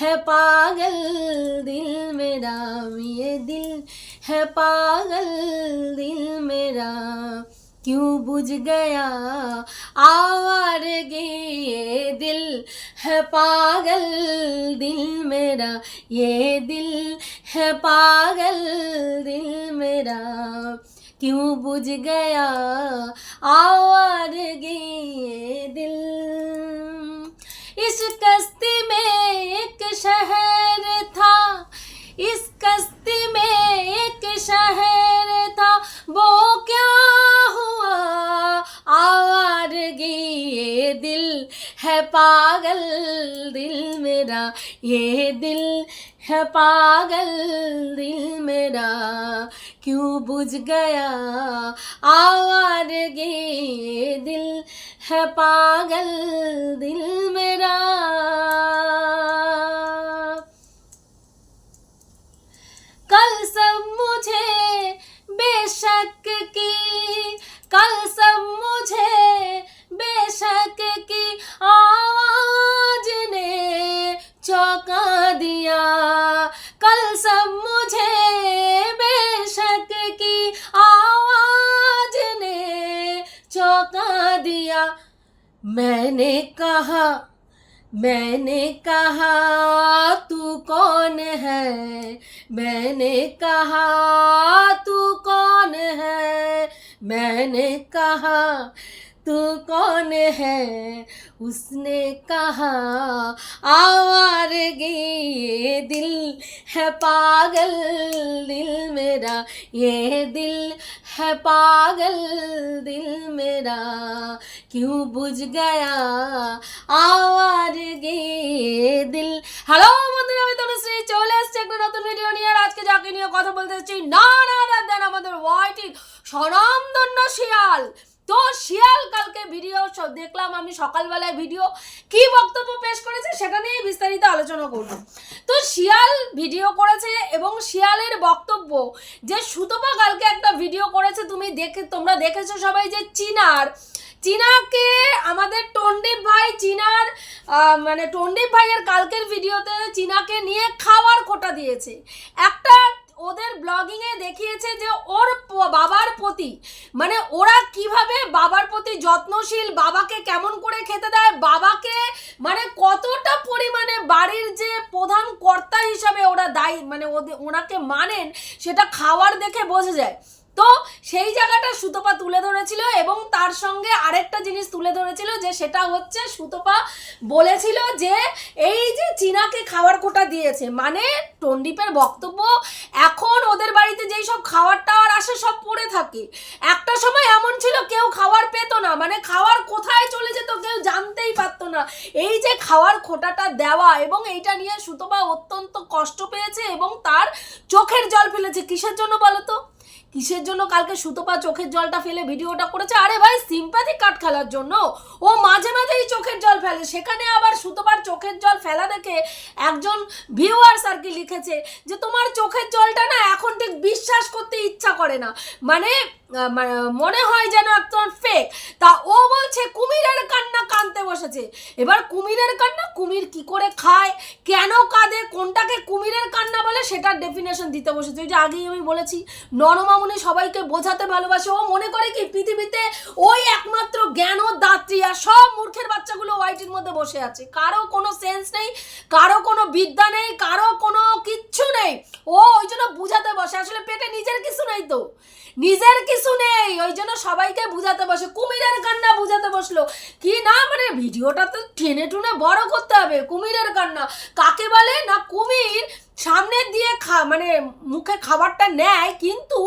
है पागल दिल मेरा, ये दिल है पागल दिल मेरा। क्यों बुझ गया आवारगी ये दिल है पागल दिल मेरा, ये दिल है पागल दिल मेरा। क्यों बुझ गया आवारगी ये दिल? इस कश्ती में शहर था। इस कश्ती में एक शहर था। वो क्या हुआ? आवारगी ये दिल। है पागल दिल मेरा, ये दिल है पागल दिल मेरा। क्यों बुझ गया आवारगी ये दिल है पागल दिल मेरा? कल सब मुझे बेशक की, कल सब मैंने कहा मैंने कहा तू कौन है? मैंने कहा तू कौन है? मैंने कहा तू कौन है उसने कहा आवारगी ये दिल है पागल दिल मेरा ये दिल है पागल दिल मेरा क्यों बुझ गया আওয়ারগে দিল হ্যালো বন্ধুরা আমি তনুশ্রী চলে এসেছি একটা নতুন ভিডিও নিয়ে আর আজকে যাকে নিয়ে কথা বলতে চাচ্ছি না না না দেন আমাদের ওয়াইটি স্বনামধন্য শিয়াল তো শিয়াল, কালকে ভিডিও দেখলাম, আমি সকালবেলায় ভিডিও কি বক্তব্য পেশ করেছে সেটা নিয়ে বিস্তারিত আলোচনা করব। তো শিয়াল ভিডিও করেছে এবং শিয়ালের বক্তব্য যে সুতপা কালকে একটা ভিডিও করেছে, তুমি দেখে, তোমরা দেখেছ সবাই যে চিনার। চীনাকে আমাদের টন্ডিপ ভাই, চীনার মানে টন্ডিপ ভাইয়ের কালকের ভিডিওতে চীনাকে নিয়ে খাওয়ার খোটা দিয়েছে। একটা ওদের ব্লগিং এ দেখিয়েছে যে ওর বাবার প্রতি মানে ওরা কীভাবে বাবার প্রতি যত্নশীল, বাবাকে কেমন করে খেতে দেয়, বাবাকে মানে কতটা পরিমাণে বাড়ির যে প্রধান কর্তা হিসাবে ওরা দায়ী মানে ওদের ওনাকে মানেন, সেটা খাওয়ার দেখে বোঝা যায়। তো সেই জায়গাটা সুতপা তুলে ধরেছিল এবং তার সঙ্গে আরেকটা জিনিস তুলে ধরেছিল যে সেটা হচ্ছে সুতপা বলেছিল যে এই যে চীনাকে খাওয়ার কোটা দিয়েছে মানে টন্ডিপের বক্তব্য, এখন ওদের বাড়িতে যেই সব খাবার টাওয়ার আসে সব পড়ে থাকে। একটা সময় এমন ছিল, কেউ খাবার পেতো না মানে খাওয়ার কোথায় চলে যেত কেউ জানতেই পারতো না। এই যে খাওয়ার খোটাটা দেওয়া এবং এইটা নিয়ে সুতপা অত্যন্ত কষ্ট পেয়েছে এবং তার চোখের জল ফেলেছে। কিসের জন্য বলো তো? কিসের জন্য কালকে সুতপা চোখের জলটা ফেলে ভিডিওটা করেছে? আরে ভাই সিম্প্যাথি কাট খেলার জন্য। ও মাঝে মাঝেই চোখের জল ফেলে। সেখানে আবার সুতপার চোখের জল ফেলা দেখে একজন ভিউয়ার্স আর কি লিখেছে যে, তোমার চোখের জলটা না এখন ঠিক বিশ্বাস করতে ইচ্ছা করে না। মানে মনে হয় যেন একদম ফেক তা ও বলছে, কুমিরের কান্না কানতে বসেছে। এবার কুমিরের কান্না, কুমির কি করে খায়? কেন কাঁদে? কোনটাকে কুমিরের কান্না বলে? সেটার ডেফিনেশন দিতে বসেছে। ওই যে আগেই আমি বলেছি নরমামুনি সবাইকে বোঝাতে ভালোবাসে। ও মনে করে কি, পৃথিবীতে ওই একমাত্র জ্ঞান ও দাত্রী আর সব মূর্খের বাচ্চাগুলো ওয়াইটির মধ্যে বসে আছে। কারও কোনো সেন্স নেই, কারও কোনো বিদ্যা নেই, কারও কোনো কিচ্ছু নেই। ও ওই জন্য বুঝাতে বসে। আসলে পেটে নিজের কিছু নেই তো। নিজের কিছু নেই, ওই জন্য সবাইকে বুঝাতে বসে, কুমিরের কান্না বুঝাতে বসল। কি না মানে ভিডিওটা তো টেনে টুনে বড় করতে হবে, কুমিরের কান্না। কাকে বলে? না, কুমির সামনে দিয়ে খা মানে মুখে খাবারটা নেয়, কিন্তু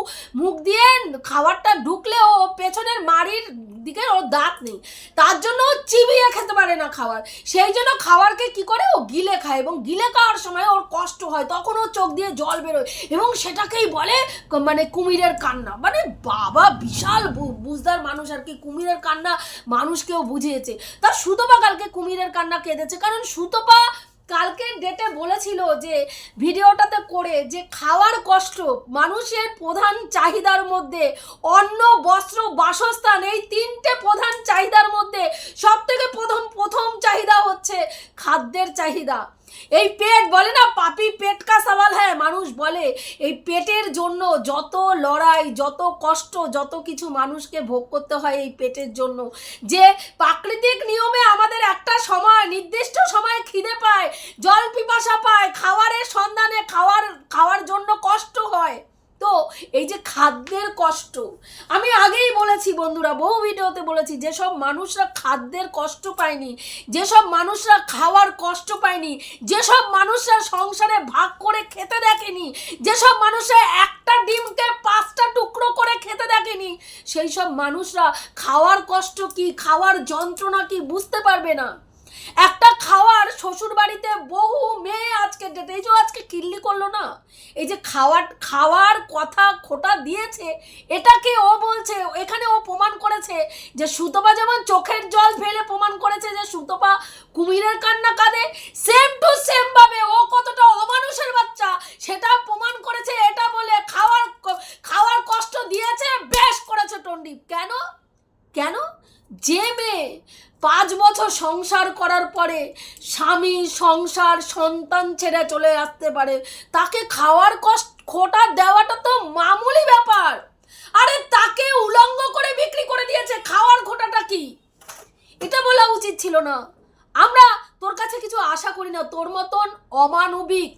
মুখ দিয়ে খাবারটা ঢুকলেও পেছনের মাড়ির দিকে ওর দাঁত নেই। তার জন্য চিবিয়ে খেতে পারে না খাবার। সেই জন্য খাবারকে কি করে? ও গিলে খায় এবং গিলে খাওয়ার সময় ওর কষ্ট হয়। তখন ও চোখ দিয়ে জল বেরোয় এবং সেটাকেই বলে মানে কুমিরের কান্না। মানে বাবা, বিশাল বুঝদার মানুষ আর কি। কুমিরের কান্না মানুষকেও বুঝিয়েছে। তা সুতপা কালকে কুমিরের কান্না কেঁদেছে? কারণ সুতপা কালকের ডেটে বলেছে বলেছিল যে, ভিডিওটাতে করে যে খাওয়ার কষ্ট মানুষের প্রধান চাহিদার মধ্যে, অন্ন, বস্ত্র, বাসস্থান, এই তিনটে প্রধান চাহিদার মধ্যে সব থেকে প্রথম প্রথম চাহিদা হচ্ছে খাদ্যের চাহিদা। এই পেট বলে না, পাপি পেট কা সওয়াল হ্যাঁ মানুষ বলে। এই পেটের জন্য যত লড়াই, যত কষ্ট, যত কিছু মানুষকে ভোগ করতে হয় এই পেটের জন্য। যে প্রাকৃতিক নিয়মে আমাদের একটা সময়, নির্দিষ্ট সময় খিদে পায়, জল পিপাসা পায় খাওয়ারের সন্ধানে খাওয়ার খাওয়ার জন্য কষ্ট হয় তো এই যে খাদ্যের কষ্ট। আমি আগেই বলেছি বন্ধুরা, বহু ভিডিওতে বলেছি, যেসব মানুষরা খাদ্যের কষ্ট পায়নি, যেসব মানুষরা খাওয়ার কষ্ট পায়নি, যেসব মানুষরা সংসারে ভাগ করে খেতে দেখেনি, যেসব মানুষরা একটা ডিমকে পাঁচটা টুকরো করে খেতে দেখেনি সেই সব মানুষরা খাওয়ার কষ্ট কি, খাওয়ার যন্ত্রণা কি বুঝতে পারবে না। একটা খাওয়ার শ্বশুর বাড়িতে বহু মেয়ে আজকে ডেটে এই যে আজকে কিল্লি করল না, এই যে খাওয়ার খাওয়ার কথা খোটা দিয়েছে এটাকে ও বলছে? এখানে ও প্রমাণ করেছে যে সুতপা যেমন চোখের জল ফেলে প্রমাণ করেছে যে সুতপা কুমিরের কান্না কাঁদে সেম টু সেম ভাবে ও কতটা অমানুষের বাচ্চা, সেটা প্রমাণ করেছে, এটা বলে খাওয়ার খাওয়ার কষ্ট দিয়েছে, বেশ করেছে টন্ডিপ কেন? কেন? যে মেয়ে পাঁচ বছর সংসার করার পরে স্বামী, সংসার, সন্তান ছেড়ে চলে আসতে পারে। তাকে খাওয়ার কষ্ট, খোটা দেওয়াটা তো মামুলি ব্যাপার। আরে তাকে উলঙ্গ করে বিক্রি করে দিয়েছে, খাওয়ার খোটাটা কি? এটা বলা উচিত ছিল না। আমরা তোর কাছে কিছু আশা করি না, তোর মতন অমানবিক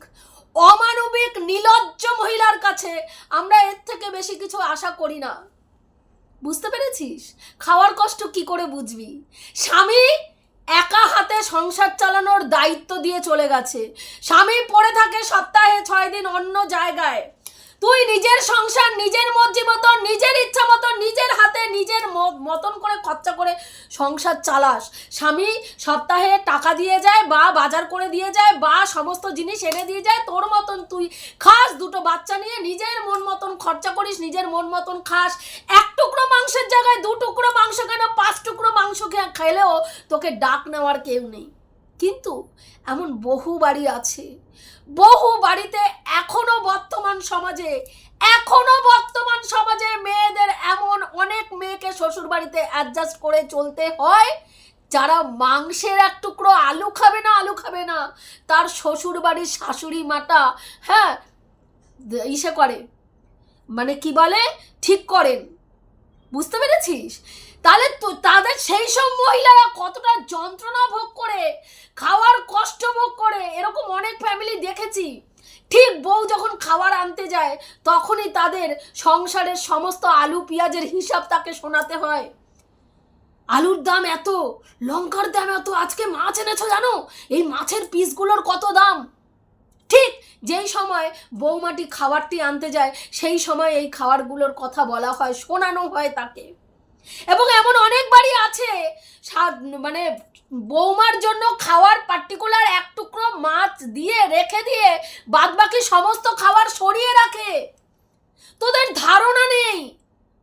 অমানবিক, নিলজ্জ মহিলার কাছে আমরা এর থেকে বেশি কিছু আশা করি না। বুঝতে পেরেছিস? খাওয়ার কষ্ট কি করে বুঝবি? স্বামী একা হাতে সংসার চালানোর দায়িত্ব দিয়ে চলে গেছে। স্বামী পড়ে থাকে সপ্তাহে ছয় দিন অন্য জায়গায়। তুই নিজের সংসার, নিজের মর্জি মতন নিজের ইচ্ছা মতন নিজের হাতে, নিজের মতন করে খরচা করে সংসার চালাস। স্বামী সপ্তাহে টাকা দিয়ে যায় বা বাজার করে দিয়ে যায় বা সমস্ত জিনিস এনে দিয়ে যায়, তোর মতন তুই খাস। দুটো বাচ্চা নিয়ে নিজের মন মতন খরচা করিস, নিজের মন মতন খাস। এক টুকরো মাংসের জায়গায় দু টুকরো মাংস কেন? পাঁচ টুকরো মাংস খেলেও তোকে ডাক নেওয়ার কেউ নেই। কিন্তু এমন বহু বাড়ি আছে বহু বাড়িতে এখনও বর্তমান সমাজে, এখনও বর্তমান সমাজে মেয়েদের এমন অনেক মেয়েকে শ্বশুর বাড়িতে অ্যাডজাস্ট করে চলতে হয়, যারা মাংসের এক টুকরো আলু খাবে না, আলু খাবে না। তার শ্বশুর বাড়ির শাশুড়ি মাটা হ্যাঁ ইসে করে। মানে কি বলে? ঠিক করেন। বুঝতে পেরেছিস? তাহলে তো তাদের সেই সব মহিলারা কতটা যন্ত্রণা ভোগ করে, খাওয়ার কষ্ট ভোগ করে এরকম অনেক ফ্যামিলি দেখেছি ঠিক বউ যখন খাবার আনতে যায়, তখনই তাদের সংসারের সমস্ত আলু, পেঁয়াজের হিসাব তাকে শোনাতে হয়। আলুর দাম এত, লঙ্কার দাম এত, আজকে মাছ এনেছো জানো? এই মাছের পিসগুলোর কত দাম? ঠিক যেই সময় বৌমাটি খাবারটি আনতে যায়, সেই সময় এই খাবারগুলোর কথা বলা হয়, শোনানো হয় তাকে। এবং এমন অনেক বাড়ি আছে মানে বৌমার জন্য খাওয়ার পার্টিকুলার এক টুকরো মাছ দিয়ে রেখে দিয়ে বাদবাকি সমস্ত খাবার সরিয়ে রাখে। তোদের ধারণা নেই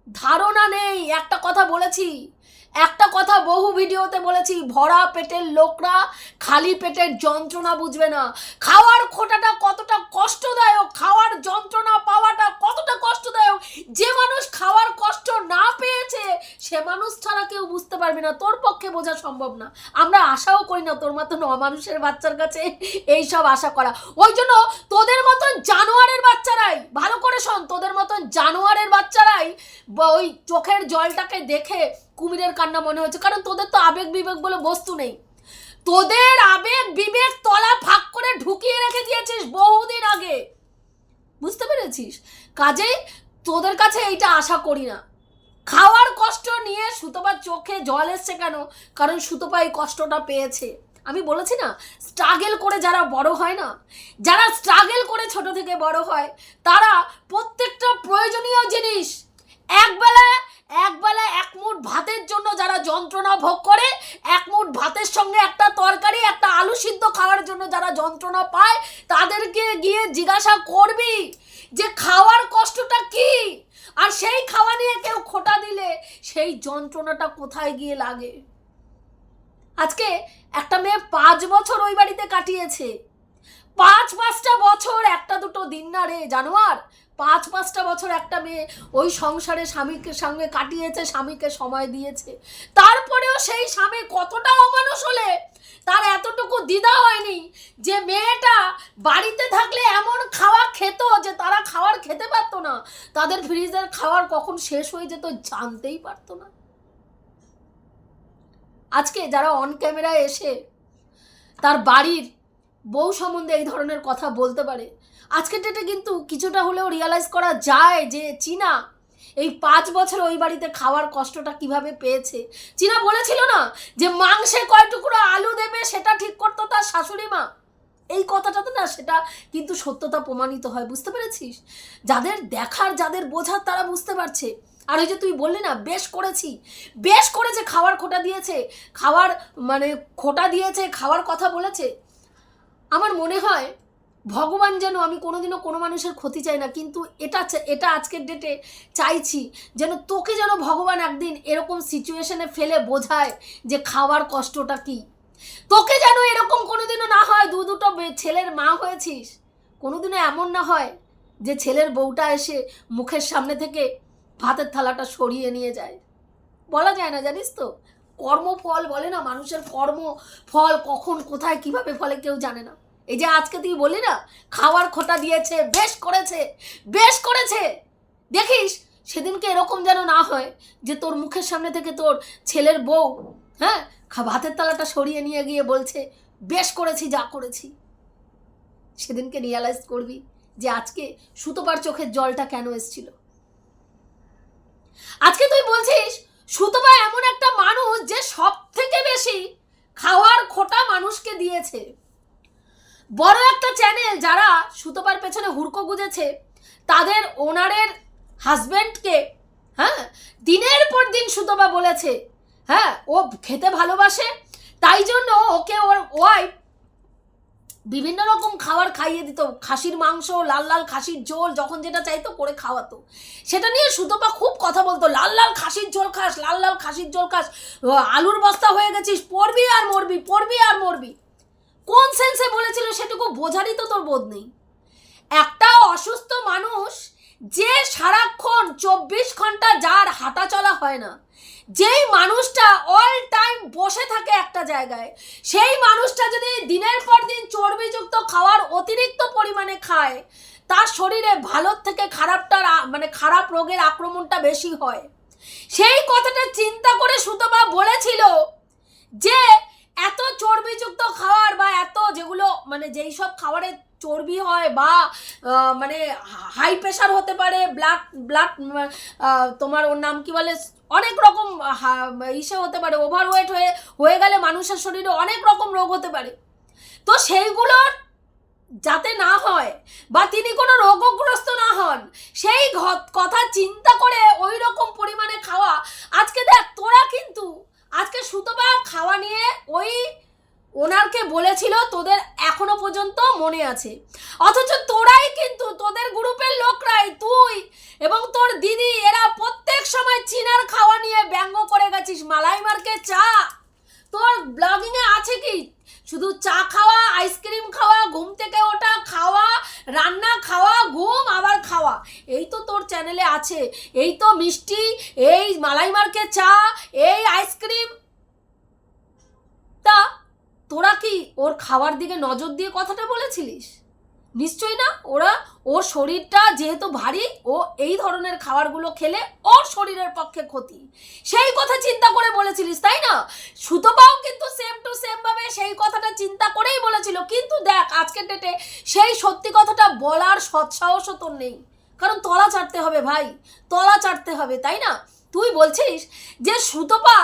ধারণা নেই। একটা কথা বলেছি, একটা কথা বহু ভিডিওতে বলেছি, ভরা পেটের লোকরা খালি পেটের যন্ত্রণা বুঝবে না। খাওয়ার খোটাটা কতটা কষ্টদায়ক, খাওয়ার যন্ত্রণা পাওয়াটা কতটা কষ্টদায়ক যে মানুষ খাওয়ার কষ্ট না পেয়েছে সে মানুষ ছাড়া কেউ বুঝতে পারবে না, তোর পক্ষে বোঝা সম্ভব না। আমরা আশাও করি না তোর মতন অমানুষের বাচ্চার কাছে এই সব আশা করা। ওই জন্য তোদের মতন জানোয়ারের বাচ্চারাই, ভালো করে শোন, তোদের মতন জানোয়ারের বাচ্চারাই ওই চোখের জলটাকে দেখে কুমিরের কান্না মনে হচ্ছে, কারণ তোদের তো আবেগ বিবেক বলে বস্তু নেই। তোদের আবেগ বিবেক তলা ফাঁক করে ঢুকিয়ে রেখে দিয়েছিস বহুদিন আগে। বুঝতে পেরেছিস? কাজেই তোদের কাছে এইটা আশা করি না। খাওয়ার কষ্ট নিয়ে সুতপার চোখে জল এসছে কেন? কারণ সুতপা এই কষ্টটা পেয়েছে। আমি বলেছি না স্ট্রাগেল করে যারা বড় হয় না, যারা স্ট্রাগেল করে ছোট থেকে বড় হয়, তারা প্রত্যেকটা প্রয়োজনীয় জিনিস একবেলা একবেলা এক মুঠ ভাতের জন্য যারা যন্ত্রণা ভোগ করে, এক মুঠ ভাতের সঙ্গে একটা তরকারি, একটা আলু সিদ্ধ খাওয়ার জন্য যারা যন্ত্রণা পায়, তাদেরকে গিয়ে জিজ্ঞাসা করবি যে খাওয়ার কষ্টটা কি? আর সেই খাওয়া নিয়ে কেউ খোটা দিলে সেই যন্ত্রণাটা কোথায় গিয়ে লাগে? আজকে একটা মেয়ে পাঁচ বছর ওই বাড়িতে কাটিয়েছে। পাঁচ পাঁচটা বছর একটা দুটো দিন না রে, জানোয়ার। পাঁচ পাঁচটা বছর একটা মেয়ে ওই সংসারে স্বামীকে সঙ্গে কাটিয়েছে, স্বামীকে সময় দিয়েছে। তারপরেও সেই স্বামী কতটা অমানুষ হলে তার এতটুকু দ্বিধা হয়নি যে মেয়েটা বাড়িতে থাকলে এমন খাওয়া খেত যে তারা খাওয়ার খেতে পারতো না। তাদের ফ্রিজের খাবার কখন শেষ হয়ে যেত জানতেই পারতো না। আজকে যারা অন ক্যামেরায় এসে তার বাড়ির বউ সম্বন্ধে এই ধরনের কথা বলতে পারে, আজকের ডেটে কিন্তু কিছুটা হলেও রিয়ালাইজ করা যায় যে চীনা এই পাঁচ বছর ওই বাড়িতে খাওয়ার কষ্টটা কীভাবে পেয়েছে? চীনা বলেছিল না যে মাংসে কয় টুকরো আলু দেবে সেটা ঠিক করতো তার শাশুড়ি মা? এই কথাটা তো না, সেটা কিন্তু সত্যতা প্রমাণিত হয়, বুঝতে পেরেছিস? যাদের দেখার, যাদের বোঝার তারা বুঝতে পারছে। আর ওই যে তুই বললি না, বেশ করেছি। বেশ করেছে, খাওয়ার খোটা দিয়েছে। খাওয়ার মানে খোটা দিয়েছে, খাওয়ার কথা বলেছে। আমার মনে হয় ভগবান যেন আমি কোনোদিনও কোনো মানুষের ক্ষতি চাই না, কিন্তু এটা এটা আজকের ডেটে চাইছি যেন তোকে যেন ভগবান একদিন এরকম সিচুয়েশনে ফেলে বোঝায় যে খাওয়ার কষ্টটা কি। তোকে যেন এরকম কোনোদিনও না হয়, দু দুটো ছেলের মা হয়েছিস, কোনোদিনও এমন না হয় যে ছেলের বউটা এসে মুখের সামনে থেকে ভাতের থালাটা সরিয়ে নিয়ে যায়। বলা যায় না, জানিস তো? কর্মফল বলে না, মানুষের কর্ম ফল কখন, কোথায়, কীভাবে ফলে কেউ জানে না। এই যে আজকে তুই বলি না, খাওয়ার খোটা দিয়েছে, বেশ করেছে বেশ করেছে। দেখিস, সেদিনকে এরকম যেন না হয় যে তোর মুখের সামনে থেকে তোর ছেলের বউ হ্যাঁ ভাতের তালাটা সরিয়ে নিয়ে গিয়ে বলছে, বেশ করেছি, যা করেছি। সেদিনকে রিয়ালাইজ করবি যে আজকে সুতোপার চোখের জলটা কেন এসছিল। আজকে তুই বলছিস, সুতপা এমন একটা মানুষ যে সব থেকে বেশি খাওয়ার খোটা মানুষকে দিয়েছে। বড় একটা চ্যানেল যারা সুতপার পেছনে হুড়কো গুজেছে, তাদের ওনারের হাজবেন্ডকে হ্যাঁ দিনের পর দিন সুতপা বলেছে হ্যাঁ ও খেতে ভালোবাসে, তাই জন্য ওকে ওর ওয়াইফ বিভিন্ন রকম খাবার খাইয়ে দিত, খাসির মাংস, লাল লাল খাসির ঝোল, যখন যেটা চাইতো করে খাওয়াতো। সেটা নিয়ে সুতপা খুব কথা বলতো, লাল লাল খাসির ঝোল খাস, লাল লাল খাসির ঝোল খাস, আলুর বস্তা হয়ে গেছিস পড়বি আর মরবি পড়বি আর মরবি। কোন সেন্সে বলেছিল সেটুকু বোঝারই তো তোর বোধ নেই। একটা অসুস্থ মানুষ যে সারাক্ষণ চব্বিশ ঘণ্টা যার হাঁটা চলা হয় না, যেই মানুষটা অল টাইম বসে থাকে একটা জায়গায়, সেই মানুষটা যদি দিনের পর দিন চর্বিযুক্ত খাওয়ার অতিরিক্ত পরিমাণে খায়, তার শরীরে ভালোর থেকে খারাপটার মানে খারাপ রোগের আক্রমণটা বেশি হয়। সেই কথাটা চিন্তা করে সুতবা বলেছিল যে এত চর্বিযুক্ত এত যেগুলো মানে যেই সব খাবারে চর্বি হয় বা মানে হাই প্রেশার হতে পারে ব্লাড ব্লাড তোমার ওর নাম কি বলে, অনেক রকম ইসে হতে পারে ওভারওয়েট হয়ে হয়ে গেলে মানুষের শরীরে অনেক রকম রোগ হতে পারে। তো সেইগুলোর যাতে না হয় বা তিনি কোনো রোগগ্রস্ত না হন, সেই কথা চিন্তা করে ওই রকম পরিমাণে খাওয়া। আজকে দেখ, তোরা কিন্তু আজকে সুতপা খাওয়া নিয়ে ওই ওনারকে বলেছিল তোদের এখনও পর্যন্ত মনে আছে। অথচ তোরাই কিন্তু তোদের গ্রুপের লোকরাই, তুই এবং তোর দিদি, এরা প্রত্যেক সময় চিনার খাওয়া নিয়ে ব্যঙ্গ করে গেছিস মালাই মার্কে চা। তোর ব্লগিং এ আছে কি? শুধু চা খাওয়া, আইসক্রিম খাওয়া, ঘুম থেকে ওঠা, খাওয়া, রান্না খাওয়া, ঘুম, আবার খাওয়া। এই তো তোর চ্যানেলে আছে। এই তো মিষ্টি, এই মালাই মার্কে চা, এই আইসক্রিম। তা তোরা কি ওর খাওয়ার দিকে নজর দিয়ে কথাটা বলেছিলিস? নিশ্চয়ই না, ওরা ওর শরীরটা যেহেতু ভারী, ও এই ধরনের খাবারগুলো খেলে ওর শরীরের পক্ষে ক্ষতি। সেই কথা চিন্তা করে বলেছিলিস, তাই না? সুতপাও কিন্তু সেম টু সেম ভাবে সেই কথাটা চিন্তা করেই বলেছিল। কিন্তু দেখ, আজকের ডেটে সেই সত্যি কথাটা বলার সৎসাহসও তোর নেই। কারণ তলা চাটতে হবে ভাই, তলা চাটতে হবে, তাই না? তুই বলছিস যে সুতপা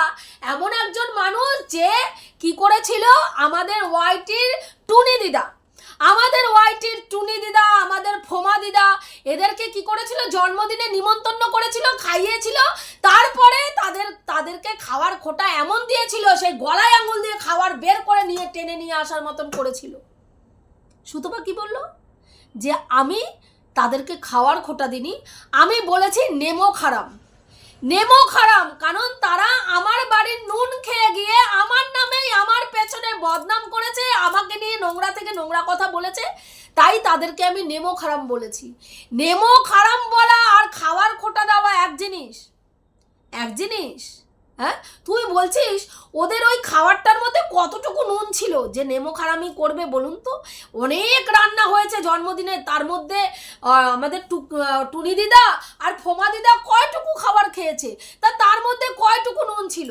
এমন একজন মানুষ যে কি করেছিল? আমাদের ওয়াইটির টুনি দিদা। আমাদের ওয়াইটির টুনি দিদা, আমাদের ফোমা দিদা, এদেরকে কি করেছিল? জন্মদিনে নিমন্ত্রণ করেছিল, খাইয়েছিল, তারপরে তাদের, তাদেরকে খাওয়ার খোটা এমন দিয়েছিল, সেই গলায় আঙুল দিয়ে খাওয়ার বের করে নিয়ে, টেনে নিয়ে আসার মতন করেছিল। সুতপা কি বলল? যে আমি তাদেরকে খাওয়ার খোটা দিনি আমি বলেছি নেমো খারাপ নেমো খারাম, কারণ তারা আমার বাড়ির নুন খেয়ে গিয়ে আমার নামেই আমার পেছনে বদনাম করেছে, আমাকে নিয়ে নোংরা থেকে নোংরা কথা বলেছে, তাই তাদেরকে আমি নেমো খারাম বলেছি। নেমো খারাম বলা আর খাওয়ার খোটা দেওয়া এক জিনিস। এক জিনিস? হ্যাঁ? তুই বলছিস ওদের ওই খাবারটার মধ্যে কতটুকু নুন ছিল? যে নেমো খারামি করবে বলুন তো। অনেক রান্না হয়েছে জন্মদিনে। তার মধ্যে আমাদের টুনি দিদা আর ফোমা দিদা কয়টুকু খাবার খেয়েছে? তা তার মধ্যে কয়টুকু নুন ছিল?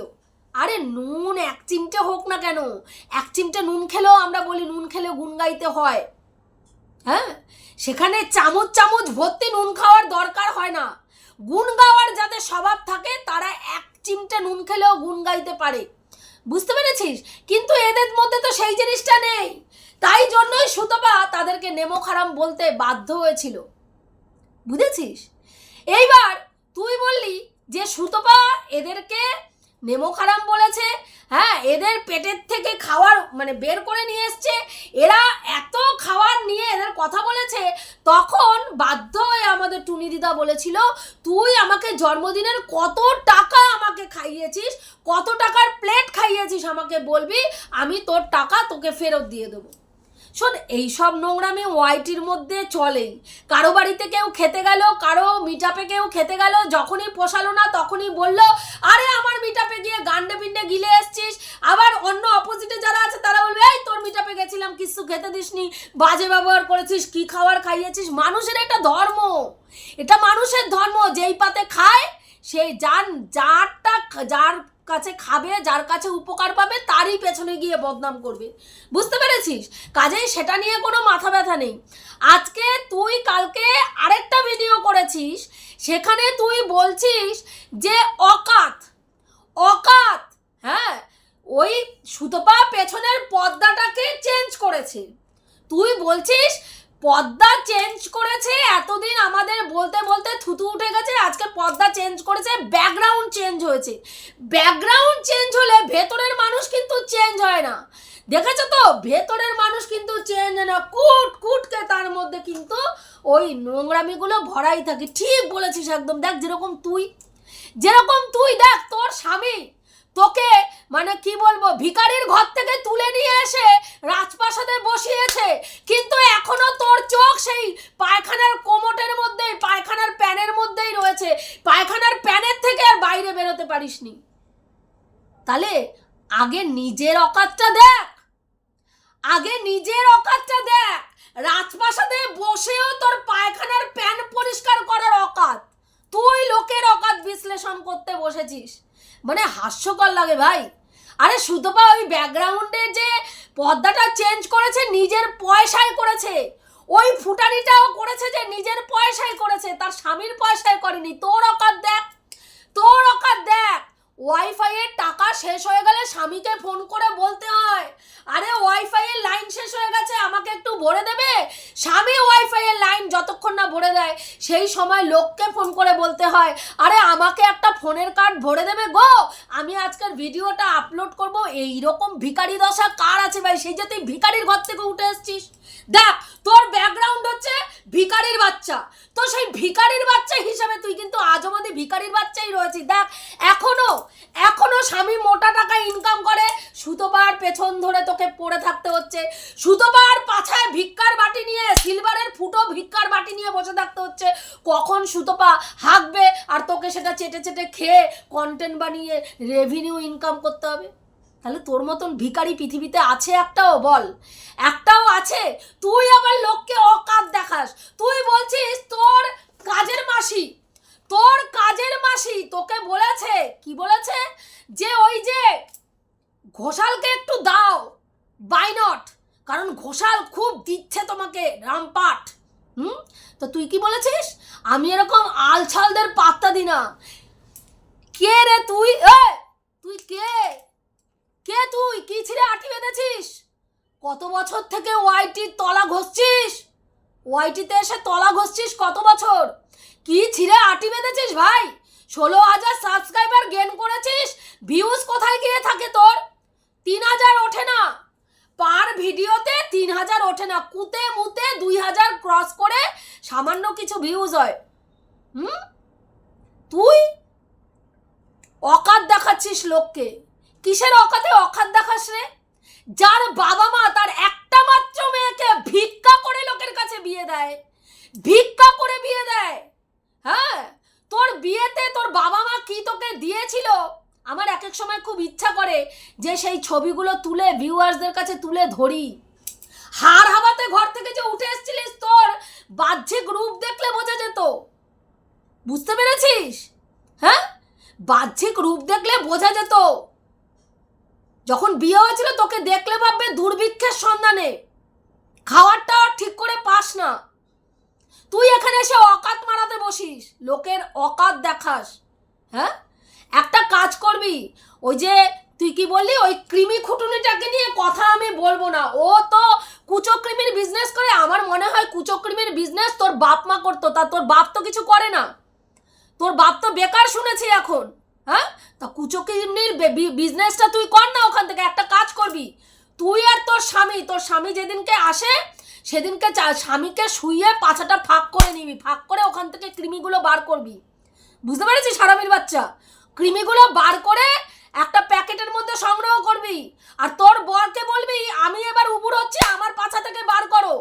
আরে নুন এক চিমটে হোক না কেন। এক চিমটে নুন খেলেও আমরা বলি নুন খেলে গুণ গাইতে হয়। হ্যাঁ? সেখানে চামচ চামচ ভর্তি নুন খাওয়ার দরকার হয় না। গুণ গাওয়ার যাদের স্বভাব থাকে, তারা এক চিমটে নুন খেলেও গুণ গাইতে পারে। বুঝতে পেরেছিস? কিন্তু এদের মধ্যে তো সেই জিনিসটা নেই। তাই জন্যই সুতপা তাদেরকে নেমো খারাম বলতে বাধ্য হয়েছিল। বুঝেছিস? এইবার তুই বললি যে সুতপা এদেরকে নেমো খারাম বলেছে। হ্যাঁ এদের পেটের থেকে খাওয়ার মানে বের করে নিয়ে এসছে। এরা এত খাওয়ার নিয়ে এদের কথা বলেছে, তখন বাধ্য হয়ে আমাদের টুনি দিদা বলেছিল, তুই আমাকে জন্মদিনের কত টাকা আমাকে খাইয়েছিস? কত টাকার প্লেট খাইয়েছিস আমাকে বলবি? আমি তোর টাকা তোকে ফেরত দিয়ে দেবো। শোন এইসব নোংরামি ওয়াইটির মধ্যে চলেই। কারও বাড়িতে কেউ খেতে গেল, কারও মিটাপে কেউ খেতে গেল, যখনই পোষালো না তখনই বলল, আরে, আমার মিটাপে গিয়ে গান্ডে পিন্ডে গিলে এসছিস। আবার অন্য অপোজিটে যারা আছে, তারা বলবে, এই, তোর মিটাপে গেছিলাম কিছু খেতে দিসনি। বাজে ব্যবহার করেছিস, কি খাবার খাইয়েছিস? মানুষের এটা ধর্ম। এটা মানুষের ধর্ম। যেই পাতে খায় সেই যার, যারটা, যার কাছে খাবে, যার কাছে উপকার পাবে, তারই পেছনে গিয়ে বদনাম করবে। বুঝতে পেরেছিস? কাজেই সেটা নিয়ে কোনো মাথা ব্যথা নেই। আজকে তুই কালকে আরেকটা ভিডিও করেছিস, সেখানে তুই বলছিস যে অকাত অকাত হ্যাঁ ওই সুতপা পেছনের পর্দাটাকে চেঞ্জ করেছে। তুই বলছিস, পর্দা চেঞ্জ করেছে এতদিন আমাদের বলতে বলতে থুতু উঠে গেছে আজকে পর্দা চেঞ্জ করেছে ব্যাকগ্রাউন্ড চেঞ্জ হয়েছে। ব্যাকগ্রাউন্ড চেঞ্জ হলে ভেতরের মানুষ কিন্তু চেঞ্জ হয় না। দেখেছ তো? ভেতরের মানুষ কিন্তু চেঞ্জ না। কুট কুটকে তার মধ্যে কিন্তু ওই নোংরামিগুলো ভরাই থাকে। ঠিক বলেছিস একদম। দেখ যেরকম তুই যেরকম তুই দেখ তোর স্বামী তোকে মানে কি বলব ভিখারির ঘর থেকে তুলে নিয়ে এসে রাজপ্রাসাদে বসিয়েছে। কিন্তু এখনও তোর চোখ সেই পায়খানার কোমটের মধ্যেই, পায়খানার প্যানের মধ্যেই রয়েছে। পায়খানার প্যানের থেকে আর বাইরে বেরোতে পারিসনি। তাহলে আগে নিজের অকাতটা দেখ। আগে নিজের অকাতটা দেখ। রাজপ্রাসাদে বসেও তোর পায়খানার প্যান পরিষ্কার করার অকাত। তুই লোকের অকাত বিশ্লেষণ করতে বসেছিস। মানে হাস্যকর লাগে ভাই। আরে সুতপা ওই ব্যাকগ্রাউন্ডে যে পর্দাটা চেঞ্জ করেছে, নিজের পয়সায় করেছে। ওই ফুটানিটাও করেছে যে নিজের পয়সায় করেছে, তার স্বামীর পয়সায় করেনি। তোর অকাত দেখ, তোর অকাত দেখ। ওয়াইফাই এর টাকা শেষ হয়ে গেলে স্বামীকে ফোন করে বলতে হয়। আরে ওয়াইফাই এর লাইন শেষ হয়ে গেছে, আমাকে একটু ভরে দেবে? স্বামী ওয়াইফাই এর লাইন যতক্ষণ না ভরে দেয়, সেই সময় লোককে ফোন করে বলতে হয়, আরে আমাকে একটা ফোনের কার্ড ভরে দেবে গো? আমি আজকের ভিডিওটা আপলোড করব এই রকম ভিখারি দশা কার আছে ভাই? সেই যে তুই ভিখারির ঘর থেকে উঠে এসছিস। দেখ, তোর ব্যাকগ্রাউন্ড হচ্ছে ভিকারির বাচ্চা। তো সেই ভিখারির বাচ্চা হিসাবে তুই কিন্তু আজও অবধি ভিখারির বাচ্চাই রয়েছিস। দেখ, এখনও এখনও স্বামী মোটা টাকা ইনকাম করে। সুতোবার পেছন ধরে তোকে পড়ে থাকতে হচ্ছে। সুতোবার পাছায় ভিক্ষার বাটি নিয়ে সিলভারের ফুটো ভিক্ষার বাটি নিয়ে বসে থাকতে হচ্ছে। কখন সুতোপা হাঁকবে আর তোকে সেটা চেটে চেটে খেয়ে কন্টেন্ট বানিয়ে রেভিনিউ ইনকাম করতে হবে? তাহলে তোর মতন ভিখারি পৃথিবীতে আছে একটাও? বল। একটাও আছে? তুই আবার লোককে অকাত দেখাস। তুই বলছিস তোর কাজের মাসি তোর কাজের মাসি তোকে বলেছে, কি বলেছে? যে ওই যে ঘোষালকে একটু দাও বাই নট কারণ ঘোষাল খুব দিচ্ছে তোমাকে, রামপাট। হুম? তো তুই কি বলেছিস? আমি এরকম আলছালদের পাত্তা দি না। কে রে তুই? এ, তুই কে? কে তুই? কি ছিঁড়ে আটি বেঁধেছিস? কত বছর থেকে ওয়াইটির তলা ঘষছিস? ওয়াইটিতে এসে তলা ঘষছিস কত বছর? কি ছিঁড়ে আটি বেঁধেছিস ভাই? ষোলো হাজার সাবস্ক্রাইবার গেন করেছিস ভিউজ কোথায় গিয়ে থাকে তোর? তিন হাজার ওঠে না। পার ভিডিওতে তিন হাজার ওঠে না। কুতে মুতে দুই হাজার ক্রস করে সামান্য কিছু ভিউজ হয়। হুম? তুই অকাত দেখাচ্ছিস লোককে। কিসের অকাতে অকাত দেখাস রে? যার বাবা মা তার একটা মাত্র মেয়েকে ভিক্ষা করে লোকের কাছে বিয়ে দেয়। ভিক্ষা করে বিয়ে দেয়। হ্যাঁ? তোর বিয়েতে তোর বাবা মা কি তোকে দিয়েছিল? আমার এক এক সময় খুব ইচ্ছা করে যে সেই ছবিগুলো তুলে ভিউয়ার্সদের কাছে তুলে ধরি। হার হাওয়াতে ঘর থেকে যে উঠে এসেছিলিস তোর, বাহ্যিক রূপ দেখলে বোঝা যেত। বুঝতে পেরেছিস? হ্যাঁ? বাহ্যিক রূপ দেখলে বোঝা যেত। যখন বিয়ে হয়েছিল তোকে দেখলে ভাববে দুর্ভিক্ষের সন্ধানে। খাওয়ারটা ঠিক করে পাস না। তুই এখানে এসে অকাত মারাতে বসিস। লোকের অকাত দেখাস। হ্যাঁ? একটা কাজ করবি। ওই যে তুই কি বললি? ওই কৃমি খুটুনিটাকে নিয়ে কথা আমি বলব না। ও তো কুচো কৃমির বিজনেস করে। আমার মনে হয় কুচো কৃমির বিজনেস তোর বাপ মা করতো। তা তোর বাপ তো কিছু করে না। তোর বাপ তো বেকার শুনেছি এখন। হ্যাঁ? তা কুচো কৃমির বিজনেসটা তুই কর না ওখান থেকে। একটা কাজ করবি। তুই আর তোর স্বামী। তোর স্বামী যেদিনকে আসে সেদিনকে স্বামীকে শুইয়ে পাছাটা ফাঁক করে নিবি, ফাঁক করে ওখান থেকে কৃমিগুলো বার করবি। বুঝতে পেরেছিস হারামির বাচ্চা? কৃমিগুলো বার করে একটা প্যাকেটের মধ্যে সংগ্রহ করবি। আর তোর বরকে বলবি, আমি এবার উবুর হচ্ছি, আমার পাছা থেকে বার করো।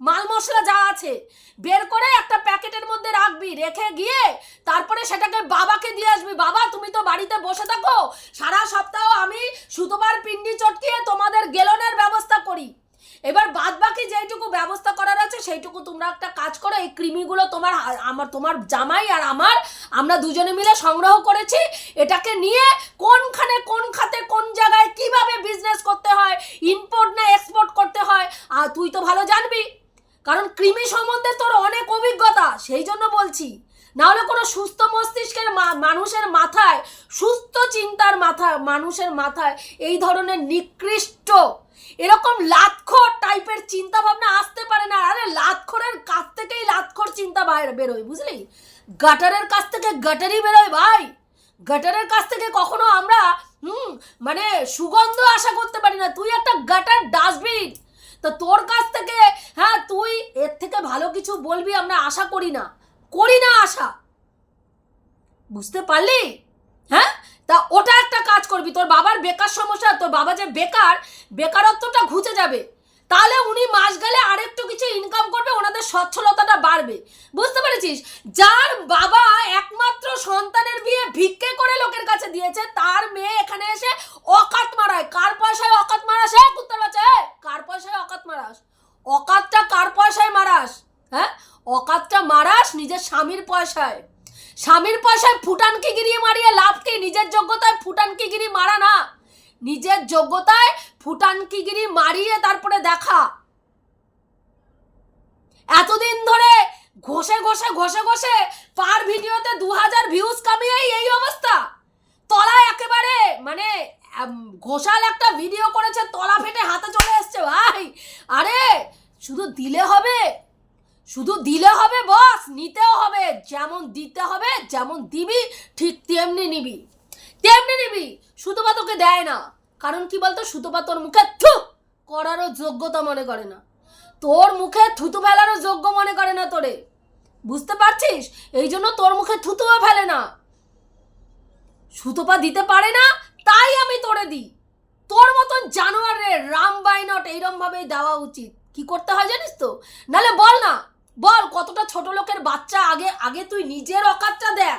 মাল মশলা যা আছে, বের করে একটা প্যাকেটের মধ্যে রাখবি, রেখে গিয়ে তারপরে সেটাকে বাবাকে দিয়ে আসবি। বাবা, তুমি তো বাড়িতে বসে থাকো, সারা সপ্তাহ আমি সুতোবার পিন্ডি চটকিয়ে তোমাদের গেলনের ব্যবস্থা করি। এবার বাদ বাকি যেইটুকু ব্যবস্থা করার আছে, সেইটুকু তোমরা একটা কাজ করো। এই কৃমিগুলো তোমার আমার, তোমার জামাই আর আমার, আমরা দুজনে মিলে সংগ্রহ করেছি। এটাকে নিয়ে কোনখানে, কোন খাতে, কোন জায়গায় কীভাবে বিজনেস করতে হয় ইম্পোর্ট না এক্সপোর্ট করতে হয় আর তুই তো ভালো জানবি। কারণ কৃমি সম্বন্ধে তোর অনেক অভিজ্ঞতা, সেই জন্য বলছি। না হলে কোনো সুস্থ মস্তিষ্কের মানুষের মাথায়, সুস্থ চিন্তার মাথা, মানুষের মাথায় এই ধরনের নিকৃষ্ট এরকম লাতখোর টাইপের চিন্তা ভাবনা আসতে পারে না। আরে লাতখোরের কাছ থেকেই লাতখোর চিন্তা বেরোয়, বুঝলি? গাটারের কাছ থেকে গাটারই বেরোয় ভাই। গাটারের কাছ থেকে কখনো আমরা, হুম মানে সুগন্ধ আশা করতে পারি না। তুই একটা গাটার ডাস্টবিন। তো তোর কাছ থেকে হ্যাঁ তুই এর থেকে ভালো কিছু বলবি আমরা আশা করি না। করি না আশা। বুঝতে পারলি? হ্যাঁ? তা ওটা একটা কাজ করবি, তোর বাবার বেকার সমস্যা, তোর বাবা যে বেকার, বেকারত্বটা ঘুচে যাবে। তাহলে উনি মাস গেলে আরেকটু কিছু ইনকাম করবে, ওনাদের সচ্ছলতাটা বাড়বে। বুঝতে পেরেছিস? যার বাবা একমাত্র সন্তানের বিয়ে ভিক্ষে করে লোকের কাছে দিয়েছে, তার মেয়ে এখানে এসে অকাত মারায়। কার পয়সায় অকাত মারাস হ্যাঁ কুত্তার বাচ্চা কার পয়সায় অকাত মারাস? অকাতটা কার পয়সায় মারাস? হ্যাঁ? অকাতটা মারাস নিজের স্বামীর পয়সায়। স্বামীর পয়সায় ফুটানকি গিরি মারিয়ে লাভ কি? নিজের যোগ্যতায় ফুটানকি গিরি মারা না। নিজের যোগ্যতায় ফুটানকিগিরি মারিয়ে তারপরে দেখা। এতদিন ধরে ঘষে ঘষে ঘষে ঘষে পার ভিডিওতে দু হাজার ভিউজ কামিয়েই এই অবস্থা। তলা একেবারে মানে ঘোষাল একটা ভিডিও করেছে, তলা ফেটে হাতে চলে এসছে। ভাই, আরে, শুধু দিলে হবে শুধু দিলে হবে, বস। নিতেও হবে। যেমন দিতে হবে, যেমন দিবি, ঠিক তেমনি নিবি। তেমনি নিবি। সুতপা তোকে দেয় না। কারণ কি বলতো? সুতপা তোর মুখে থু করারও যোগ্যতা মনে করে না। তোর মুখে থুতু ফেলারও যোগ্য মনে করে না তোরে। বুঝতে পারছিস? এই জন্য তোর মুখে থুতুও ফেলে না। সুতপা দিতে পারে না, তাই আমি তোরে দিই। তোর মতন জানোয়ারের রাম বাই নট এইরম ভাবেই দেওয়া উচিত। কি করতে হয় জানিস তো? নাহলে বল না। বল, কতটা ছোট লোকের বাচ্চা? আগে আগে তুই নিজের অকাতটা দেখ।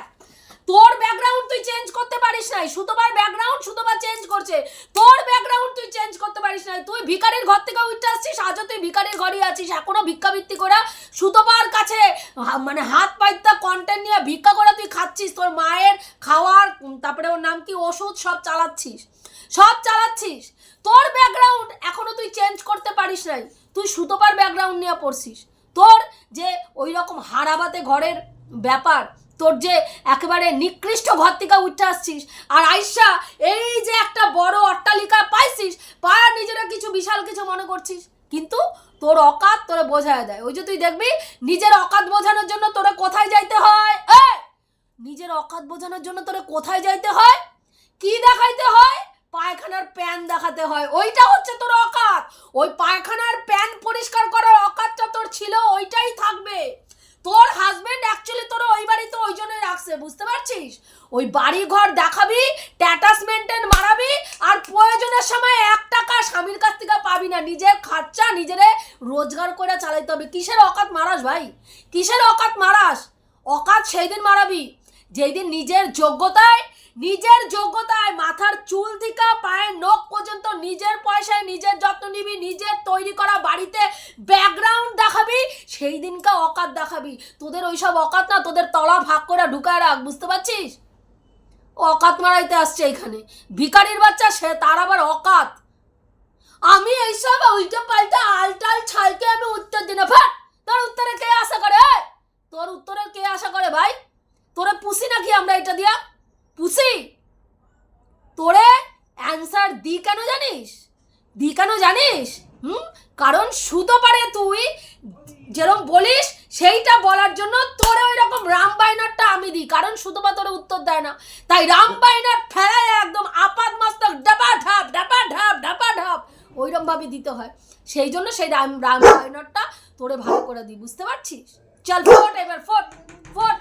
তোর ব্যাকগ্রাউন্ড তুই চেঞ্জ করতে পারিস নাই। সুতোবার ব্যাকগ্রাউন্ড সুতোবার চেঞ্জ করছে। তোর ব্যাকগ্রাউন্ড তুই চেঞ্জ করতে পারিস নাই। তুই ভিকারির ঘর থেকে উঠতে আসছিস, আজও তুই ভিকারির ঘরই আছিস। এখনও ভিক্ষাবৃত্তি করে সুতোবার কাছে মানে হাত পাইতা কন্টেন্ট নিয়ে ভিক্ষা করে তুই খাচ্ছিস। তোর মায়ের খাওয়ার তারপরে ওর নাম কি? ওষুধ সব চালাচ্ছিস। সব চালাচ্ছিস। তোর ব্যাকগ্রাউন্ড এখনও তুই চেঞ্জ করতে পারিস নাই। তুই সুতোবার ব্যাকগ্রাউন্ড নিয়ে পড়ছিস। তোর যে ওই রকম হারাবাতে ঘরের ব্যাপার, তোর যে একেবারে নিকৃষ্ট ঘর থেকে উঠে আসছিস, আর আইসা এই যে একটা বড় অট্টালিকা পাইছিস পায়া নিজেরা কিছু বিশাল কিছু মনে করছিস, কিন্তু তোর অকাত তোরে বোঝায় দেয়। ওই যে তুই দেখবি, নিজের অকাত বোঝানোর জন্য তোরে কোথায় যাইতে হয়! নিজের অকাত বোঝানোর জন্য তোরে কোথায় যাইতে হয়? কি দেখাইতে হয়? পায়খানার প্যান দেখাতে হয়। ওইটা হচ্ছে তোর অকাত। ওই পায়খানার প্যান পরিষ্কার করার অকাতটা তোর ছিল, ওইটাই থাকবে। তোর হাজবেন্ড অ্যাকচুয়ালি তোর ওই বাড়িতে ওই জন্যই রাখছে, বুঝতে পারছিস? ওই বাড়ি ঘর দেখাবি স্ট্যাটাস মেনটেন মারাবি, আর প্রয়োজনের সময় এক টাকা স্বামীর কাছ থেকে পাবি না। নিজের খরচা নিজেরে রোজগার করে চালাইতে হবে। কিসের অকাত মারাস ভাই? কিসের অকাত মারাস? অকাত সেই দিন মারাবি। যেই দিন নিজের যোগ্যতায় নিজের যোগ্যতায় মাথার চুল থেকে, পায়ের নখ পর্যন্ত নিজের পয়সায় নিজের যত্ন নিবি, নিজের তৈরি করা বাড়িতে ব্যাকগ্রাউন্ড দেখাবি সেই দিনকে অকাত দেখাবি। তোদের ওইসব অকাত না, তোদের তলা ভাগ করে ঢুকায় রাখ, বুঝতে পারছিস? অকাত মারাইতে আসছে এখানে। ভিখারির বাচ্চা, সে তার আবার অকাত। আমি এইসব উল্টো পাল্টা আলটাল ছালকে আমি উত্তর দিই না। ভাট তোর উত্তরে কে আশা করে? তোর উত্তরে কে আশা করে ভাই? তোরে পুষি নাকি আমরা এটা দিয়া? পুষি? তোরে অ্যান্সার দি কেন জানিস? দি কেন জানিস? হুম? কারণ সুতো পারে তুই যেরকম বলিস সেইটা বলার জন্য তোরে ওই রকম রামবাইনারটা আমি দিই। কারণ সুতোপা তোরে উত্তর দেয় না। তাই রামবাইনার ফেলায় একদম আপাত মস্তক ডাপা ঢাপ ডাপা ঢাপ ডাপা ঢাপ ওইরকম ভাবে দিতে হয়। সেই জন্য সেই রাম, রামবাইনারটা তোরে ভালো করে দিই। বুঝতে পারছিস? চল, ফোট এবার, ফোট ফোট।